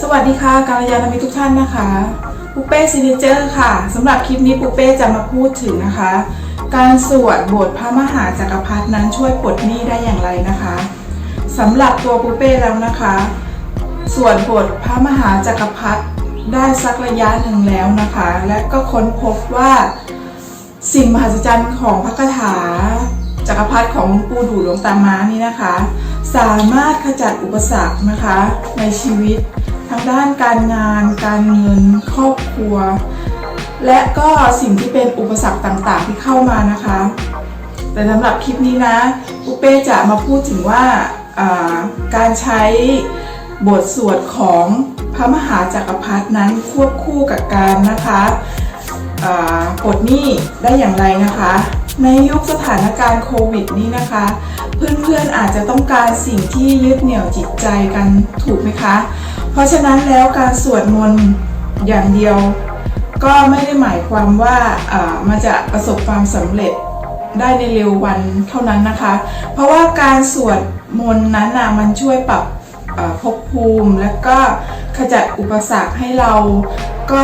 สวัสดีค่ะการยานมิตรทุกท่านนะคะปุเป้ซินิเจอร์ค่ะสำหรับคลิปนี้ปุเป้จะมาพูดถึงนะคะ การสวดบทพระมหาจักรพรรดินั้นช่วยปลดหนี้ได้อย่างไรนะคะสำหรับตัวปุเป้แล้วนะคะสวดบทพระมหาจักรพรรดิได้สักระยะหนึ่งแล้วนะคะ และก็ค้นพบว่าสิ่งมหัศจรรย์ของพระคาถาจักรพรรดิของหลวงปู่ดูหลวงตาม้านี่นะคะ สามารถขจัดอุปสรรคนะคะในชีวิต ทั้งด้านการงาน การเงิน ครอบครัว และก็สิ่งที่เป็นอุปสรรคต่างๆที่เข้ามานะคะ แต่สำหรับคลิปนี้นะปุเป้จะมาพูดถึงว่าการใช้บทสวดของพระมหาจักรพรรดินั้นควบคู่กับการนะคะอ่ากดหนี้ได้อย่างไรนะคะ ในยุคสถานการณ์โควิดนี้นะคะ เพื่อนๆอาจจะต้องการสิ่งที่ยึดเหนี่ยวจิตใจกันถูกไหมคะ เพราะฉะนั้นแล้วการสวดมนต์อย่างเดียว ก็ไม่ได้หมายความว่ามันจะประสบความสำเร็จได้ในเร็ววันเท่านั้นนะคะ เพราะว่าการสวดมนต์นั้นนะมันช่วยปรับภพภูมิ และก็ขจัดอุปสรรคให้เราก็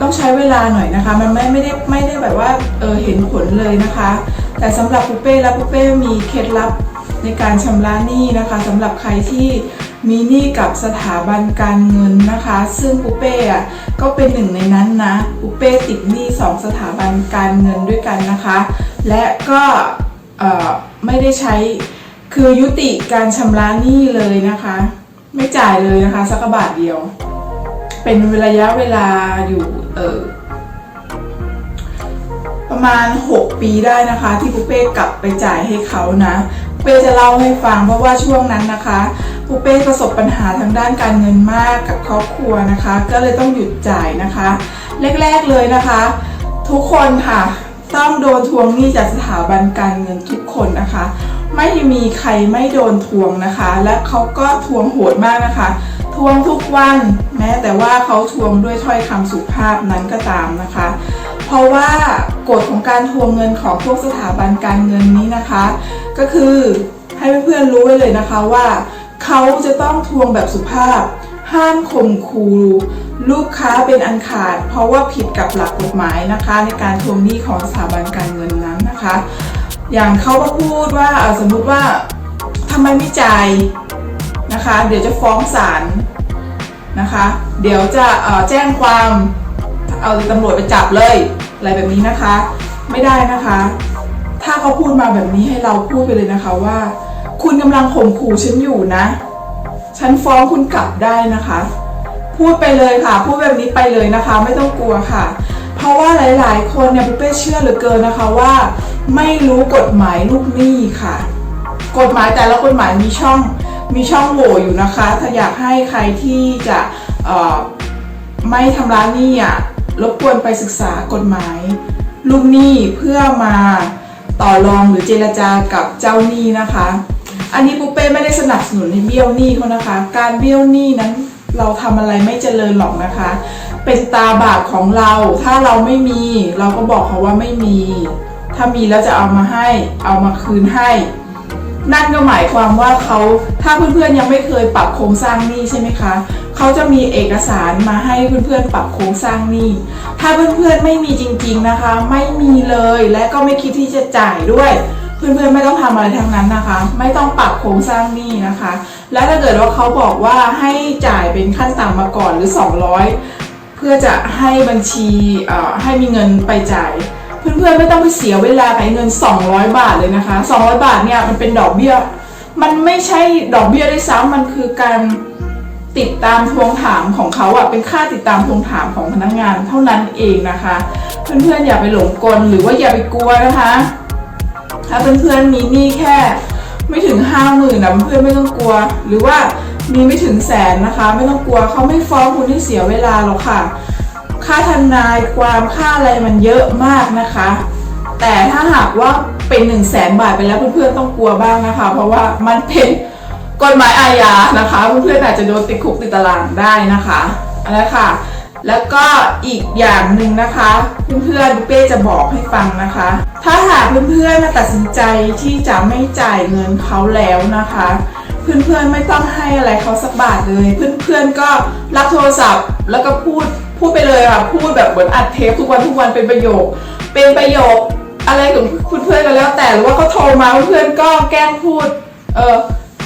ต้องใช้เวลาหน่อยนะคะ มันไม่ไม่ได้ไม่ได้แบบว่าเออเห็นผลเลยนะคะ แต่สำหรับปุเป้และปุเป้มีเคล็ดลับ ในการชำระหนี้นะคะสำหรับใครที่มีหนี้กับสถาบันการเงินนะคะ ซึ่งปุเป้อะก็เป็นหนึ่งในนั้นนะปุเป้ติดหนี้สองสถาบันการเงินด้วยกันนะคะ และก็ไม่ได้ใช้คือยุติการชำระหนี้เลยนะคะ ไม่จ่ายเลยนะคะสักบาทเดียว เป็นระยะเวลาอยู่เออประมาณ 6 ปีได้นะคะ ที่ปุเป้กลับไปจ่ายให้เขานะ เป้จะเล่าให้ฟังเพราะว่าช่วงนั้นนะคะปุเป้ประสบปัญหาทางด้านการเงินมากกับครอบครัวนะคะ ก็เลยต้องหยุดจ่ายนะคะ แรกๆเลยนะคะ ทุกคนค่ะต้องโดนทวงหนี้จากสถาบันการเงินทุกคนนะคะ ไม่มีใครไม่โดนทวงนะคะ และเขาก็ทวงโหดมากนะคะ ทวงทุกวัน แม้แต่ว่าเขาทวงด้วยถ้อยคำสุภาพนั้นก็ตามนะคะ เพราะว่ากฎของการทวงเงินของพวกสถาบันการเงินนี้นะคะ ก็คือให้เพื่อนๆรู้ไว้เลยนะคะว่าเขาจะต้องทวงแบบสุภาพ ห้ามข่มขู่ลูกค้าเป็นอันขาด เพราะว่าผิดกับหลักกฎหมายนะคะ ในการทวงหนี้ของสถาบันการเงินนั้นนะคะ อย่างเขาก็พูดว่าอ่าสมมุติว่าทำไมไม่จ่ายนะคะ เดี๋ยวจะฟ้องศาลนะคะ เดี๋ยวจะแจ้งความ เอาตำรวจไปจับเลย อะไรแบบนี้นะคะ ไม่ได้นะคะ ถ้าเขาพูดมาแบบนี้ให้เราพูดไปเลยนะคะว่า คุณกำลังข่มขู่ฉันอยู่นะ ฉันฟ้องคุณกลับได้นะคะ พูดไปเลยค่ะ พูดแบบนี้ไปเลยนะคะ ไม่ต้องกลัวค่ะ เพราะว่าหลาย ๆ คนเนี่ยเป้เชื่อเหลือเกินนะคะว่า ไม่รู้กฎหมายลูกหนี้ค่ะ กฎหมายแต่ละกฎหมายมีช่องมีช่องโหว่อยู่นะคะ ถ้าอยากให้ใครที่จะไม่ทำร้ายหนี้อะ รบกวนไปศึกษากฎหมาย ลูกหนี้เพื่อมาต่อรองหรือเจรจากับเจ้าหนี้นะคะ อันนี้ปุ๊เป้ไม่ได้สนับสนุนให้เบี้ยวหนี้เขานะคะ การเบี้ยวหนี้นั้นเราทำอะไรไม่เจริญหรอกนะคะ เป็นตาบาปของเรา ถ้าเราไม่มี เราก็บอกเขาว่าไม่มี ถ้ามีแล้วจะเอามาให้ เอามาคืนให้ นั่นก็หมายความว่าเขาถ้าเพื่อนๆยังไม่เคยปรับโครงสร้างหนี้ใช่ไหมคะ เขาจะมีเอกสารมาให้เพื่อนๆปรับโครงสร้างหนี้ ถ้าเพื่อนๆไม่มีจริงๆนะคะ ไม่มีเลยและก็ไม่คิดที่จะจ่ายด้วย เพื่อนๆไม่ต้องทำอะไรทั้งนั้นนะคะ ไม่ต้องปรับโครงสร้างหนี้นะคะ และถ้าเกิดว่าเขาบอกว่าให้จ่ายเป็นขั้นต่ำมาก่อนหรือ 200 เพื่อจะให้บัญชีเอ่อให้มีเงินไปจ่ายเพื่อนๆไม่ต้องไปเสียเวลาไปเงิน 200 บาทเลยนะคะ 200 บาทเนี่ยมันเป็นดอกเบี้ย มันไม่ใช่ดอกเบี้ยด้วยซ้ำมันคือการ ติดตามทวงถามของเขาอะเป็นค่าติดตามทวงถามของพนักงานเท่านั้นเองนะคะ เพื่อนๆอย่าไปหลงกลหรือว่าอย่าไปกลัวนะคะ ถ้าเพื่อนๆมีหนี้แค่ ไม่ถึงห้าหมื่นนะเพื่อนไม่ต้องกลัว หรือว่ามีไม่ถึงแสนนะคะ ไม่ต้องกลัวเขาไม่ฟ้องคุณให้เสียเวลาหรอกค่ะ ค่าทนายความค่าอะไรมันเยอะมากนะคะ แต่ถ้าหากว่าเป็น1นึ่งแสนบาทไปแล้วเพื่อนๆต้องกลัวบ้างนะคะ เพราะว่ามันเป็น กฎหมายอาญานะคะเพื่อนๆอาจจะโดนติดคุกติดตารางได้นะคะอันนั้ค่ะ แล้วก็อีกอย่างหนึ่งนะคะ เพื่อนๆเป้จะบอกให้ฟังนะคะ ถ้าหากเพื่อนๆมาตัดสินใจที่จะไม่จ่ายเงินเขาแล้วนะคะ เพื่อนๆไม่ต้องให้อะไรเขาสักบาทเลย เพื่อนๆก็รับโทรศัพท์แล้วก็พูดพูดไปเลยค่ะพูดแบบเหมือนอัดเทปทุกวันทุกวันเป็นประโยค เป็นประโยคอะไรของเพื่อนๆก็แล้วแต่หรือว่าเขาโทรมาเพื่อนๆก็แกล้งพูด เออ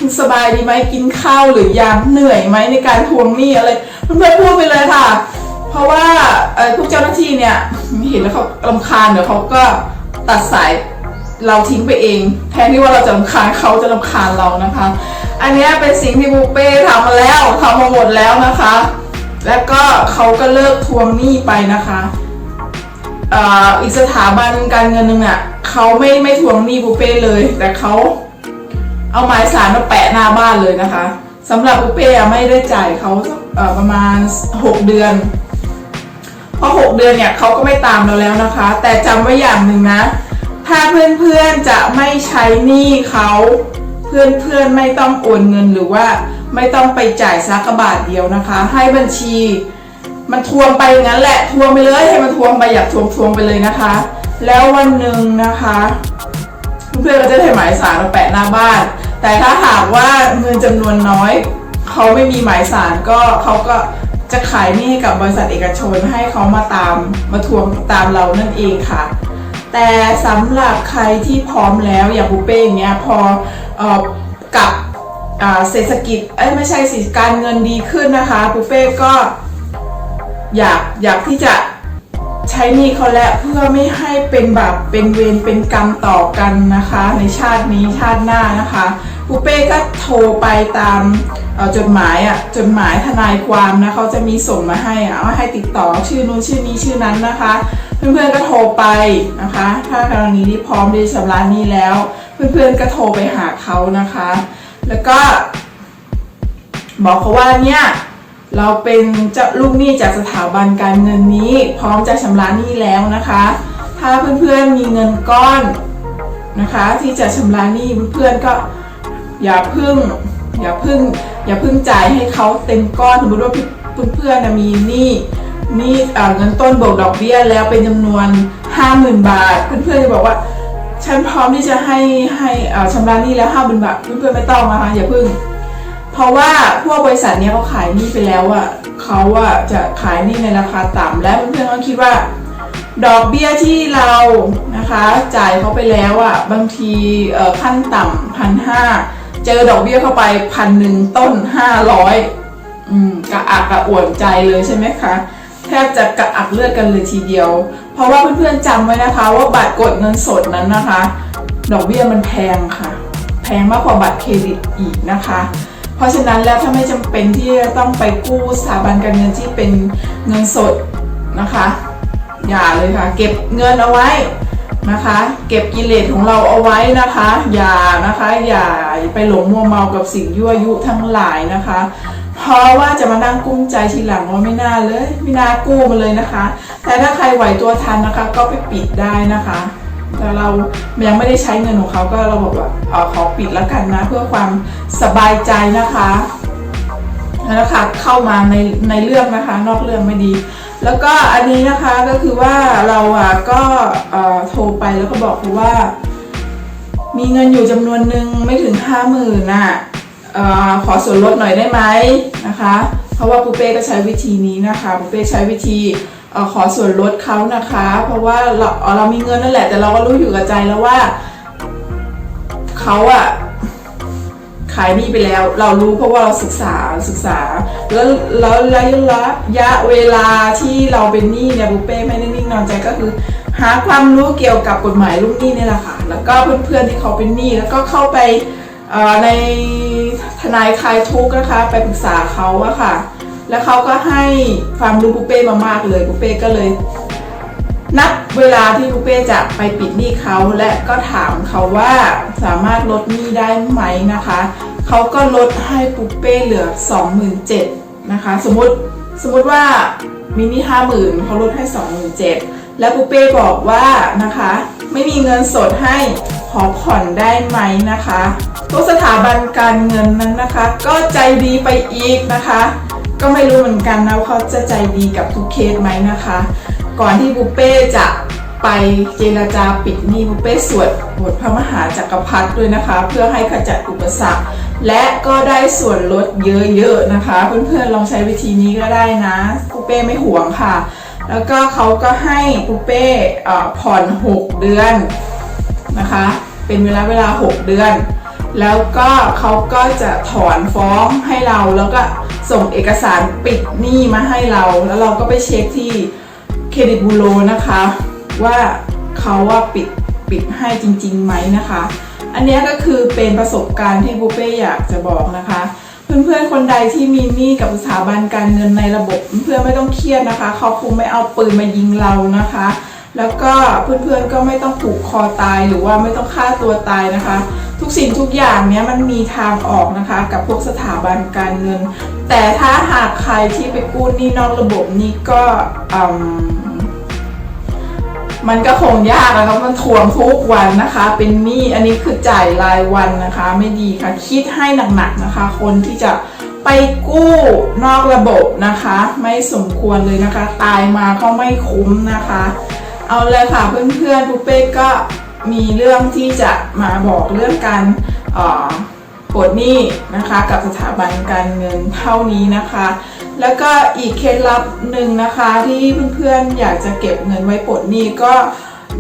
คุณสบายดีไหมกินข้าวหรือยังเหนื่อยไหมในการทวงหนี้อะไรเพื่อนๆพูดไปเลยค่ะ เพราะว่าพวกเจ้าหน้าที่เนี่ยเห็นแล้วเขาลำคาญเดี๋ยวเขาก็ตัดสายเราทิ้งไปเอง แทนที่ว่าเราจะลำคาญเขาจะลำคาญเรานะคะ อันนี้เป็นสิ่งที่บุฟเป้ทำมาแล้วทำมาหมดแล้วนะคะ แล้วก็เขาก็เลิกทวงหนี้ไปนะคะอีกสถาบันการเงินหนึ่งอะเขาไม่ไม่ทวงหนี้บุเป้เลย แต่เขา เอาหมายสารมาแปะหน้าบ้านเลยนะคะสำหรับบุฟเป้ไม่ได้จ่ายเขาประมาณ 6 เดือนพอ6เดือนเนี่ยเขาก็ไม่ตามเราแล้วนะคะ แต่จำไว้อย่างหนึ่งนะ ถ้าเพื่อนๆจะไม่ใช้หนี้เขาเพื่อนๆไม่ต้องโอนเงินหรือว่าไม่ต้องไปจ่ายซักกะบาทเดียวนะคะ ให้บัญชีมันทวงไปงั้นแหละทวงไปเลยให้มันทวงไปอยากทวงทวงไปเลยนะคะ แล้ววันหนึ่งนะคะ เพื่อนๆก็จะได้หมายสารมาแปะหน้าบ้าน แต่ถ้าหากว่าเงินจำนวนน้อยเขาไม่มีหมายสารก็เขาก็จะขายหนี้ให้กับบริษัทเอกชนให้เขามาตามมาทวงตามเรานั่นเองค่ะ แต่สำหรับใครที่พร้อมแล้วอย่างบุเป้อย่างเงี้ยพอเออกับเศรษฐกิจเอ้ยไม่ใช่สิการเงินดีขึ้นนะคะบุเป้ก็อยากอยากที่จะ ใช้หนี้เขาแล้วเพื่อไม่ให้เป็นแบบเป็นเวรเป็นกรรมต่อกันนะคะ ในชาตินี้ชาติหน้านะคะปูเป้ก็โทรไปตามจดหมายอะจดหมายทนายความนะเขาจะมีส่งมาให้อะว่าให้ติดต่อชื่อนู้นชื่อนี้ชื่อนั้นนะคะ เพื่อนๆก็โทรไปนะคะ ถ้ากรณีที่พร้อมที่จะชำระหนี้แล้ว เพื่อนๆก็โทรไปหาเขานะคะ แล้วก็ บอกเขาว่าเนี่ย เราเป็นเจ้าลูกหนี้จากสถาบันการเงินนี้ พร้อมจะชำระหนี้แล้วนะคะ ถ้าเพื่อนๆมีเงินก้อนนะคะ ที่จะชำระหนี้เพื่อนๆก็อย่าพึ่งอย่าพึ่งอย่าพึ่งจ่ายให้เขาเต็มก้อนสมมติว่าเพื่อนๆมีหนี้หนี้เอ่อเงินต้นบวกดอกเบี้ยแล้วเป็นจำนวน 50,000 บาท เพื่อนๆจะบอกว่า ฉันพร้อมที่จะให้ให้เอ่อชำระหนี้แล้ว 50,000 บาท เพื่อนๆไม่ต้องนะคะอย่าพึ่ง เพราะว่าพวกบริษัทเนี้ยเขาขายหนี้ไปแล้วอะเขาอะจะขายหนี้ในราคาต่ำและเพื่อนๆก็คิดว่า ดอกเบี้ยที่เรานะคะจ่ายเขาไปแล้วอะบางทีเอ่อขั้นต่ำพันห้าเจอดอกเบี้ยเข้าไปพันหนึ่งต้นห้าร้อยอืมกระอักกระอ่วนใจเลยใช่ไหมคะแทบจะกระอักเลือดกันเลยทีเดียว เพราะว่าเพื่อนๆจำไว้นะคะว่าบัตรกดเงินสดนั้นนะคะ ดอกเบี้ยมันแพงค่ะ แพงมากกว่าบัตรเครดิตอีกนะคะ เพราะฉะนั้นแล้วถ้าไม่จำเป็นที่จะต้องไปกู้สถาบันการเงินที่เป็นเงินสดนะคะ อย่าเลยค่ะ เก็บเงินเอาไว้นะคะ เก็บกิเลสของเราเอาไว้นะคะ อย่านะคะอย่าไปหลงมัวเมากับสิ่งยั่วยุทั้งหลายนะคะเพราะว่าจะมานั่งกุ้มใจทีหลังว่าไม่น่าเลย ไม่น่ากู้มาเลยนะคะ แต่ถ้าใครไหวตัวทันนะคะ ก็ไปปิดได้นะคะ แต่เรายังไม่ได้ใช้เงินของเขาก็เราบอกว่าเออขอปิดแล้วกันนะ เพื่อความสบายใจนะคะแล้วนะคะเข้ามาในในเรื่องนะคะ นอกเรื่องไม่ดี แล้วก็อันนี้นะคะก็คือว่าเราอะก็โทรไปแล้วก็บอกเขาว่า มีเงินอยู่จำนวนหนึ่งไม่ถึงห้าหมื่นน่ะออขอส่วนลดหน่อยได้ไหมนะคะ เพราะว่าปูเป้ก็ใช้วิธีนี้นะคะปูเป้ใช้วิธี ขอส่วนลดเขานะคะ เพราะว่าเราเรามีเงินนั่นแหละ แต่เราก็รู้อยู่กับใจแล้วว่าเขาอะขายหนี้ไปแล้ว เรารู้เพราะว่าเราศึกษาศึกษา แล้วแล้วระยะเวลาที่เราเป็นหนี้เนี่ยบุเป้ไม่ได้นิ่งนอนใจก็คือ หาความรู้เกี่ยวกับกฎหมายลูกหนี้นี่แหละค่ะ แล้วก็เพื่อนๆที่เขาเป็นหนี้แล้วก็เข้าไปในทนายคลายทุกข์นะคะ ไปปรึกษาเขาอะค่ะ แล้วเขาก็ให้ความรู้ปุเป้มามากเลยปุเป้ก็เลย นัดเวลาที่ปุเป้จะไปปิดหนี้เขาและก็ถามเขาว่าสามารถลดหนี้ได้ไหมนะคะเขาก็ลดให้ปุเป้เหลือ 27,000นะคะ สมมติสมมติว่ามีหนี้50,000เขาลดให้27,000และปุเป้บอกว่านะคะ ไม่มีเงินสดให้ขอผ่อนได้ไหมนะคะทุกสถาบันการเงินนั้นนะคะ ก็ใจดีไปอีกนะคะ ก็ไม่รู้เหมือนกันนะว่าเขาจะใจดีกับทุกเคสไหมนะคะ ก่อนที่บุเป้จะไปเจรจาปิดหนี้บุเป้สวดบทพระมหาจักรพรรดิด้วยนะคะ เพื่อให้ขจัดอุปสรรค และก็ได้ส่วนลดเยอะๆนะคะ เพื่อนๆลองใช้วิธีนี้ก็ได้นะปูเป้ไม่ห่วงค่ะ แล้วก็เขาก็ให้ปูเป้ผ่อน 6 เดือนนะคะ เป็นเวลาเวลา 6 เดือน แล้วก็เขาก็จะถอนฟ้องให้เราแล้วก็ส่งเอกสารปิดหนี้มาให้เรา แล้วเราก็ไปเช็คที่เครดิตบูโรนะคะ ว่าเขาว่าปิดปิดให้จริงๆไหมนะคะ อันนี้ก็คือเป็นประสบการณ์ที่บุเป้อยากจะบอกนะคะ เพื่อนๆคนใดที่มีหนี้กับสถาบันการเงินในระบบ เพื่อนไม่ต้องเครียดนะคะ เขาคงไม่เอาปืนมายิงเรานะคะ แล้วก็เพื่อนๆก็ไม่ต้องผูกคอตายหรือว่าไม่ต้องฆ่าตัวตายนะคะ ทุกสิ่งทุกอย่างเนี้ยมันมีทางออกนะคะ กับพวกสถาบันการเงิน แต่ถ้าหากใครที่ไปกู้หนี้นอกระบบนี่ก็มมันก็คงยากนะครับมันทวงทุกวันนะคะ เป็นหนี้อันนี้คือจ่ายรายวันนะคะ ไม่ดีค่ะ คิดให้หนักๆนะคะ คนที่จะไปกู้นอกระบบนะคะ ไม่สมควรเลยนะคะ ตายมาก็ไม่คุ้มนะคะ เอาเลยค่ะเพื่อนๆปุเป้ก็มีเรื่องที่จะมาบอกเรื่องการอ่อปลดหนี้นะคะกับสถาบันการเงินเท่านี้นะคะ แล้วก็อีกเคล็ดลับหนึ่งนะคะที่เพื่อนๆอยากจะเก็บเงินไว้ปลดหนี้ก็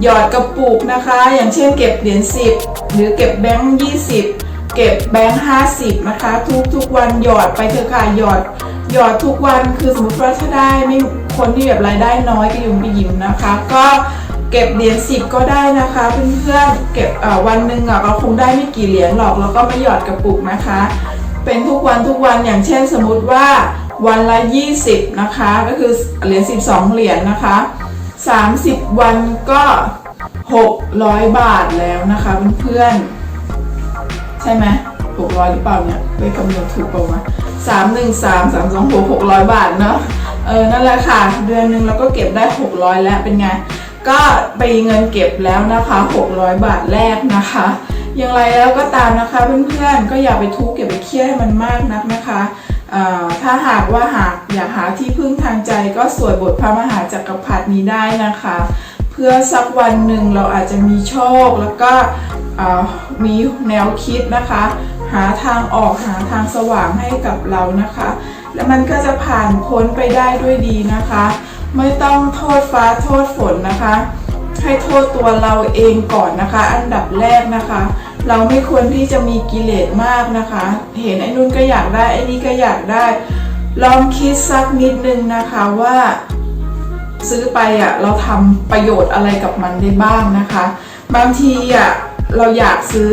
หยอดกระปุกนะคะ อย่างเช่นเก็บเหรียญ10 หรือเก็บแบงค์20 เก็บแบงค์50นะคะ ทุกทุกๆวันหยอดไปเถอะค่ะหยอด หยอดทุกวันคือสมมติว่าถ้าได้ไม่คนที่แบบรายได้น้อยก็ยุ่มไปยิ้มนะคะ ก็เก็บเหรียญ10ก็ได้นะคะเพื่อนๆเก็บวันหนึ่งอะเราคงได้ไม่กี่เหรียญหรอกแล้วก็ไม่หยอดกระปุกนะคะ เป็นทุกวันทุกวันอย่างเช่นสมมติว่าวันละ 20 นะคะ ก็คือเหรียญ12 เหรียญนะคะ 30 วันก็ 600 บาทแล้วนะคะเพื่อนๆใช่ไหม 600หรือเปล่าเนี่ยไปคำนวณถูกเปล่าวะ3 1 3 3 2 6 600บาทเนาะเออนั่นแหละค่ะ เดือนหนึ่งเราก็เก็บได้600แล้วเป็นไง ก็ไปเงินเก็บแล้วนะคะ600บาทแรกนะคะ อย่างไรแล้วก็ตามนะคะเพื่อนๆก็อย่าไปทุกข์อย่าไปเครียดให้มันมากนักนะคะเอ่อถ้าหากว่าหากอยากหาที่พึ่งทางใจก็สวดบทพระมหาจักรพรรดินี้ได้นะคะ เพื่อสักวันหนึ่งเราอาจจะมีโชคแล้วก็เอ่อมีแนวคิดนะคะ หาทางออกหาทางสว่างให้กับเรานะคะ แล้วมันก็จะผ่านพ้นไปได้ด้วยดีนะคะ ไม่ต้องโทษฟ้าโทษฝนนะคะ ให้โทษตัวเราเองก่อนนะคะ อันดับแรกนะคะ เราไม่ควรที่จะมีกิเลสมากนะคะ เห็นไอ้นู่นก็อยากได้ไอ้นี่ก็อยากได้ ลองคิดสักนิดนึงนะคะว่าซื้อไปอะเราทำประโยชน์อะไรกับมันได้บ้างนะคะ บางทีอะเราอยากซื้อ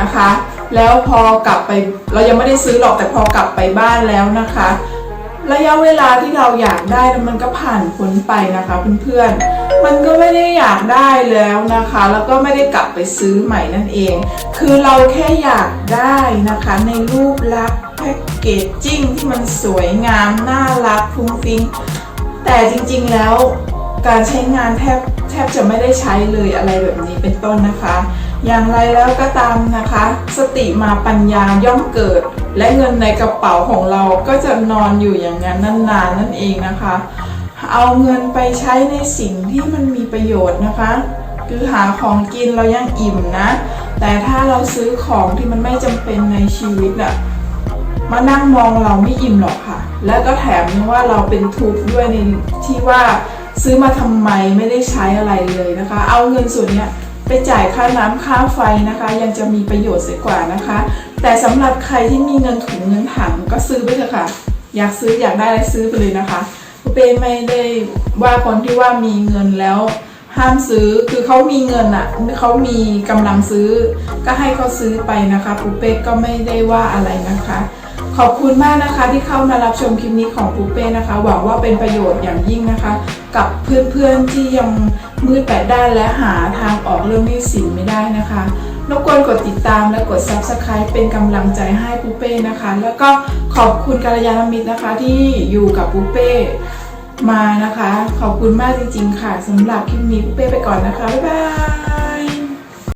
นะคะ แล้วพอกลับไปเรายังไม่ได้ซื้อหรอกแต่พอกลับไปบ้านแล้วนะคะ ระยะเวลาที่เราอยากได้มันก็ผ่านพ้นไปนะคะเพื่อนๆมันก็ไม่ได้อยากได้แล้วนะคะ แล้วก็ไม่ได้กลับไปซื้อใหม่นั่นเอง คือเราแค่อยากได้นะคะในรูปลักษณ์แพ็กเกจจิ้งที่มันสวยงามน่ารักฟุ้งฟิ้งแต่จริงๆแล้วการใช้งานแทบแทบจะไม่ได้ใช้เลยอะไรแบบนี้เป็นต้นนะคะ อย่างไรแล้วก็ตามนะคะ สติมาปัญญาย่อมเกิด และเงินในกระเป๋าของเราก็จะนอนอยู่อย่างนั้นนานๆนั่นเองนะคะ เอาเงินไปใช้ในสิ่งที่มันมีประโยชน์นะคะ คือหาของกินเรายังอิ่มนะ แต่ถ้าเราซื้อของที่มันไม่จำเป็นในชีวิตอะมานั่งมองเราไม่อิ่มหรอกค่ะ แล้วก็แถมยังว่าเราเป็นทุกข์ด้วยในที่ว่าซื้อมาทำไมไม่ได้ใช้อะไรเลยนะคะ เอาเงินส่วนเนี้ย ไปจ่ายค่าน้ำค่าไฟนะคะ ยังจะมีประโยชน์เสียกว่านะคะ แต่สำหรับใครที่มีเงินถุงเงินถังก็ซื้อไปเถอะค่ะ อยากซื้ออยากได้อะไรซื้อไปเลยนะคะปุเป้ไม่ได้ว่าคนที่ว่ามีเงินแล้วห้ามซื้อคือเขามีเงินอะเขามีกำลังซื้อ ก็ให้เขาซื้อไปนะคะปูเป้ก็ไม่ได้ว่าอะไรนะคะ ขอบคุณมากนะคะที่เข้ามารับชมคลิปนี้ของปูเป้นะคะ หวังว่าเป็นประโยชน์อย่างยิ่งนะคะ กับเพื่อนๆที่ยัง มืดแปดด้านและหาทางออกเรื่องหนี้สินไม่ได้นะคะรบกวนกดติดตามและกด Subscribe เป็นกำลังใจให้ปูเป้นะคะ แล้วก็ขอบคุณกัลยาณมิตรนะคะที่อยู่กับปูเป้มานะคะ ขอบคุณมากจริงๆค่ะสำหรับคลิปนี้ปุ๊เป้ไปก่อนนะคะ บ๊ายบาย